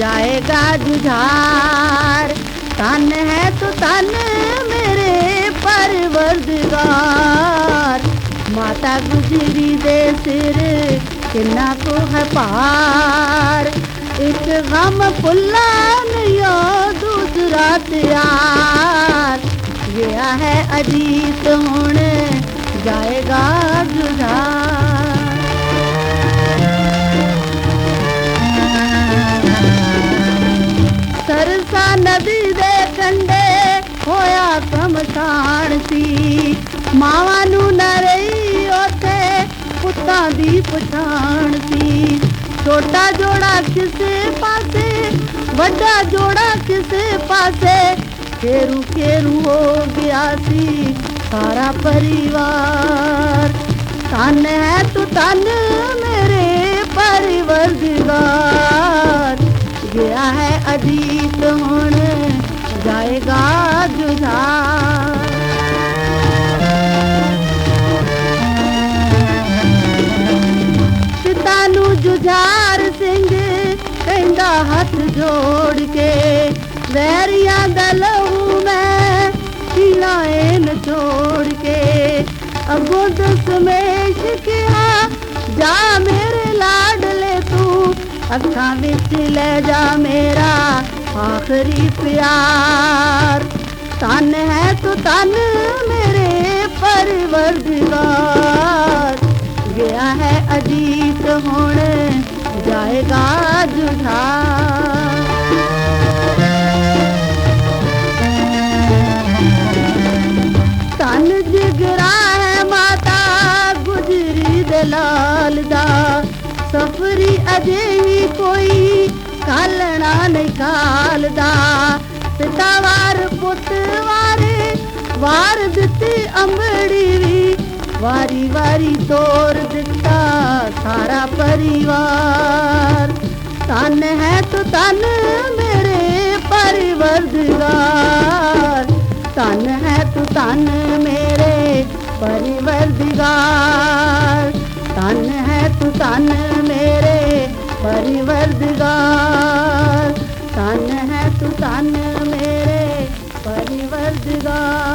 जाएगा जुझार। तन है तो तन मेरे परवरद माता गुजरी दे सिर, किन्ना को है पार। एक गम फुलान यो दूसरा त्यार गया है अजीत होने, जाएगा गुजार। सरसा नदी दे कंडे, होया कमसान सी मावा नू नरे ਪੁੱਤਾਂ ਦੀ ਪਛਾਣ ਸੀ ਛੋਟਾ ਜੋੜਾ ਕਿਸੇ ਪਾਸੇ ਵੱਡਾ ਜੋੜਾ ਕਿਸੇ ਪਾਸੇ ਖੇਰੂ ਖੇਰੂ ਹੋ ਗਿਆ ਸੀ ਸਾਰਾ ਪਰਿਵਾਰ ਤਨ ਹੈ ਤੂੰ ਤਨ ਮੇਰੇ ਪਰਿਵਰਦਗਾਰ ਗਿਆ ਹੈ ਅਜੀਤ ਹੁਣ ਜਾਏਗਾ ਜੁਝਾਰ ਸਿੰਘ ਕਹਿੰਦਾ ਹੱਥ ਜੋੜ ਕੇ ਵੈਰੀਆਂ ਦਾ ਲਹੂ ਮੈਂ ਪੀਲਾਏ ਨਚੋੜ ਕੇ ਅਗੋ ਦਸਮੇਸ਼ ਕਿਹਾ ਜਾ ਮੇਰੇ ਲਾਡਲੇ ਤੂੰ ਅੱਖਾਂ ਵਿੱਚ ਲੈ ਜਾ ਮੇਰਾ ਆਖਰੀ ਪਿਆਰ ਤਨ ਹੈ ਤੂੰ ਤਨ ਮੇਰੇ ਪਰਵਰਦਗਾਰ गया है अजीत होने जाएगा जुझा तन जिगरा है माता, गुजरी दलाल दा सफरी अजे ही कोई कालना निकाल दा पिता वार पुत वार वार अमड़ी अंबड़ी वारी वारी तोर दिता सारा परिवार। तन है तो तन, मेरे परिवर्दगार। तन है तो तन, मेरे परिवर्दगार। तन है तो तन, मेरे परिवर्दगार। तन है तो तन, मेरे परिवर्दगार।